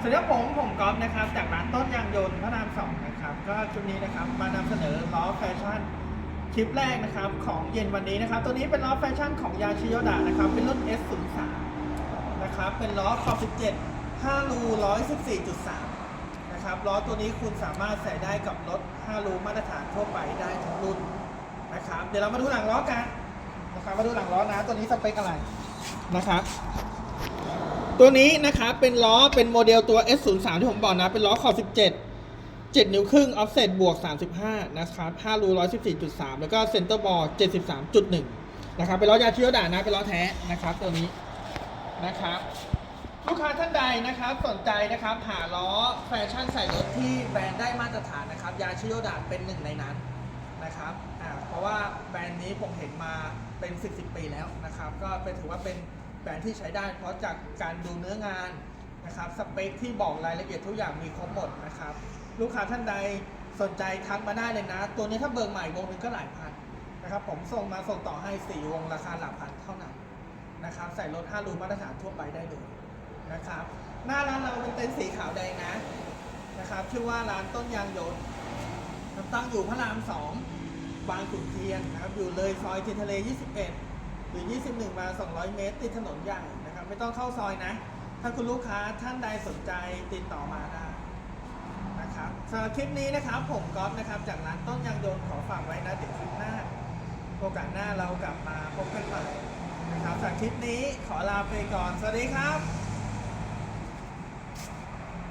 สวัสดีครับผมผมก๊อฟนะครับ จากร้านต้นยางยนต์พระรามสองนะครับ ก็คลิปนี้นะครับมานำเสนอล้อแฟชั่นคลิปแรกนะครับของเย็นวันนี้นะครับ ตัวนี้เป็นล้อแฟชั่นของยาชิโยดะนะครับ เป็นรุ่น S03 นะครับ เป็นล้อขอ17 5รู114.3 นะครับ ล้อตัวนี้คุณสามารถใส่ได้กับรถ 5 รูมาตรฐานทั่วไปได้ทุกรุ่นนะครับ เดี๋ยวเรามาดูหลังล้อกันนะครับ มาดูหลังล้อนะ ตัวนี้สเปคอะไรนะครับ ตัวนี้นะครับเป็นล้อเป็นโมเดลตัว S03 ที่ผมบอกนะ เป็นล้อขอบ 17 7 นิ้วครึ่ง offset บวก 35 นะครับ5รู114.3 แล้วก็เซนเตอร์บอล73.1 นะครับ เป็นล้อยาชิโยดะนะ เป็นล้อแท้นะครับ ตัวนี้นะครับลูกค้าท่านใดนะครับสนใจนะครับหาล้อแฟชั่นใส่รถที่แบรนด์ได้มาตรฐานนะครับ ยาชิโยดะเป็นหนึ่งในนั้นนะครับเพราะว่าแบรนด์นี้ผมเห็นมาเป็น 10 10 ปีแล้วนะครับ ก็เป็นถือว่าเป็น รนด์ที่ใช้ได้ เพราะจากการดูเนื้องานนะครับสเปคที่บอกรายละเอียดทุกอย่างมีครบหมดนะครับ ลูกค้าท่านใดสนใจทักมาได้เลยนะ ตัวนี้ถ้าเบิกใหม่วงนึงก็หลายพันนะครับ ผมส่งมาส่งต่อให้ 4 วงราคาหลักพันเท่านั้นนะครับ ใส่รถ5รูมาตรฐานทั่วไปได้เลยนะครับ หน้าร้านเราเป็นเต็นท์สีขาวแดงนะนะครับ ชื่อว่าร้านต้นยางยนต์ตั้งอยู่พระรามสองบางขุนเทียนนะครับ อยู่เลยซอยเทียนทะเล 21 หรือ21 มา 200 เมตร ติดถนนใหญ่นะครับ ไม่ต้องเข้าซอยนะ ถ้าคุณลูกค้าท่านใดสนใจติดต่อมาได้นะครับสำหรับคลิปนี้นะครับผมก๊อฟนะครับ จากร้านต้นยางยนต์ขอฝากไว้นะเดี๋ยวคลิปหน้า โอกาสหน้าเรากลับมาพบกันใหม่นะครับสำหรับคลิปนี้ขอลาไปก่อน สวัสดีครับ